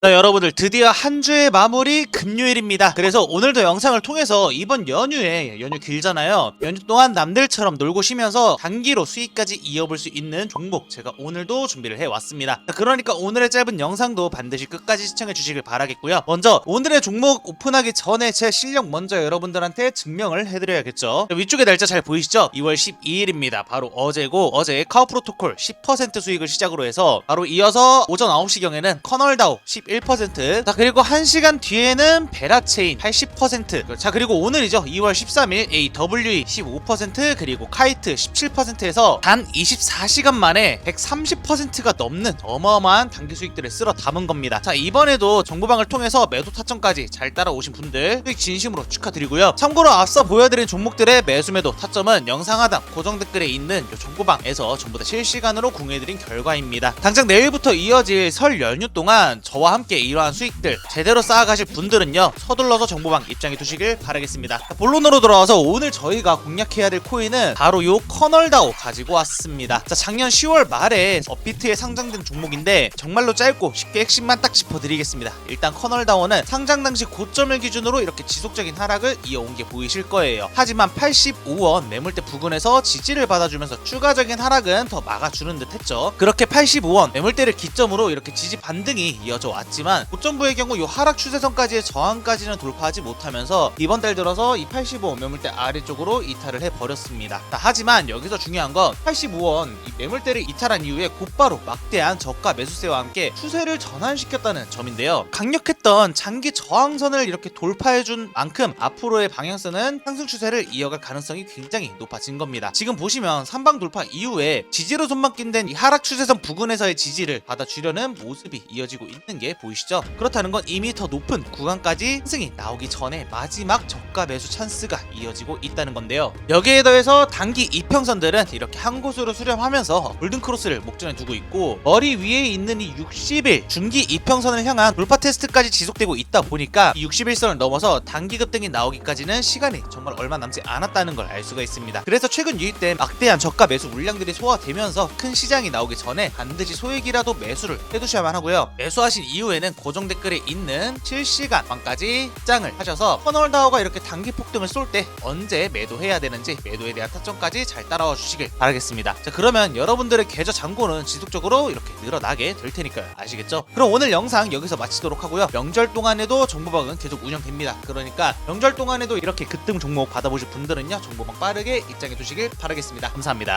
자 여러분들 드디어 한 주의 마무리 금요일입니다. 그래서 오늘도 영상을 통해서 이번 연휴에 연휴 길잖아요. 연휴 동안 남들처럼 놀고 쉬면서 단기로 수익까지 이어볼 수 있는 종목 제가 오늘도 준비를 해왔습니다. 자, 그러니까 오늘의 짧은 영상도 반드시 끝까지 시청해 주시길 바라겠고요. 먼저 오늘의 종목 오픈하기 전에 제 실력 먼저 여러분들한테 증명을 해드려야겠죠. 자, 위쪽에 날짜 잘 보이시죠? 2월 12일입니다. 바로 어제고 어제 카우 프로토콜 10% 수익을 시작으로 해서 바로 이어서 오전 9시경에는 커널다우 11%. 자, 그리고 1시간 뒤에는 베라체인 80%. 자, 그리고 오늘이죠. 2월 13일 AWE 15% 그리고 카이트 17%에서 단 24시간 만에 130%가 넘는 어마어마한 단기 수익들을 쓸어 담은 겁니다. 자, 이번에도 정보방을 통해서 매도 타점까지 잘 따라오신 분들 수익 진심으로 축하드리고요. 참고로 앞서 보여드린 종목들의 매수 매도 타점은 영상 하단 고정 댓글에 있는 요 정보방에서 전부 다 실시간으로 공유해드린 결과입니다. 당장 내일부터 이어질 설 연휴 동안 저와 함께 이러한 수익들 제대로 쌓아가실 분들은요 서둘러서 정보방 입장해 두시길 바라겠습니다. 자, 본론으로 돌아와서 오늘 저희가 공략해야 될 코인은 바로 요 커널다오 가지고 왔습니다. 자 작년 10월 말에 업비트에 상장된 종목인데 정말로 짧고 쉽게 핵심만 딱 짚어드리겠습니다. 일단 커널다오는 상장 당시 고점을 기준으로 이렇게 지속적인 하락을 이어온 게 보이실 거예요. 하지만 85원 매물대 부근에서 지지를 받아주면서 추가적인 하락은 더 막아주는 듯 했죠. 그렇게 85원 매물대를 기점으로 이렇게 지지 반등이 이어져 왔 지만 고점부의 경우 이 하락 추세선까지의 저항까지는 돌파하지 못하면서 이번 달 들어서 이 85원 매물대 아래쪽으로 이탈을 해버렸습니다. 자, 하지만 여기서 중요한 건 85원 이 매물대를 이탈한 이후에 곧바로 막대한 저가 매수세와 함께 추세를 전환시켰다는 점인데요. 강력했던 장기 저항선을 이렇게 돌파해준 만큼 앞으로의 방향성은 상승 추세를 이어갈 가능성이 굉장히 높아진 겁니다. 지금 보시면 삼방 돌파 이후에 지지로 손바뀐 된이 하락 추세선 부근에서의 지지를 받아주려는 모습이 이어지고 있는 게 보이시죠? 그렇다는 건 이미 더 높은 구간까지 상승이 나오기 전에 마지막 저가 매수 찬스가 이어지고 있다는 건데요. 여기에 더해서 단기 이평선들은 이렇게 한 곳으로 수렴하면서 골든 크로스를 목전에 두고 있고 머리 위에 있는 이 60일 중기 이평선을 향한 돌파 테스트까지 지속되고 있다 보니까 이 61선을 넘어서 단기 급등이 나오기까지는 시간이 정말 얼마 남지 않았다는 걸 알 수가 있습니다. 그래서 최근 유입된 막대한 저가 매수 물량들이 소화되면서 큰 시장이 나오기 전에 반드시 소액이라도 매수를 해두셔야만 하고요. 매수하신 이후 에는 고정 댓글에 있는 실시간만까지 입장을 하셔서 커널다우가 이렇게 단기 폭등을 쏠 때 언제 매도해야 되는지 매도에 대한 타점까지 잘 따라와 주시길 바라겠습니다. 자 그러면 여러분들의 계좌 잔고는 지속적으로 이렇게 늘어나게 될 테니까요. 아시겠죠? 그럼 오늘 영상 여기서 마치도록 하고요. 명절 동안에도 정보방은 계속 운영됩니다. 그러니까 명절 동안에도 이렇게 급등 종목 받아보실 분들은요 정보방 빠르게 입장해 두시길 바라겠습니다. 감사합니다.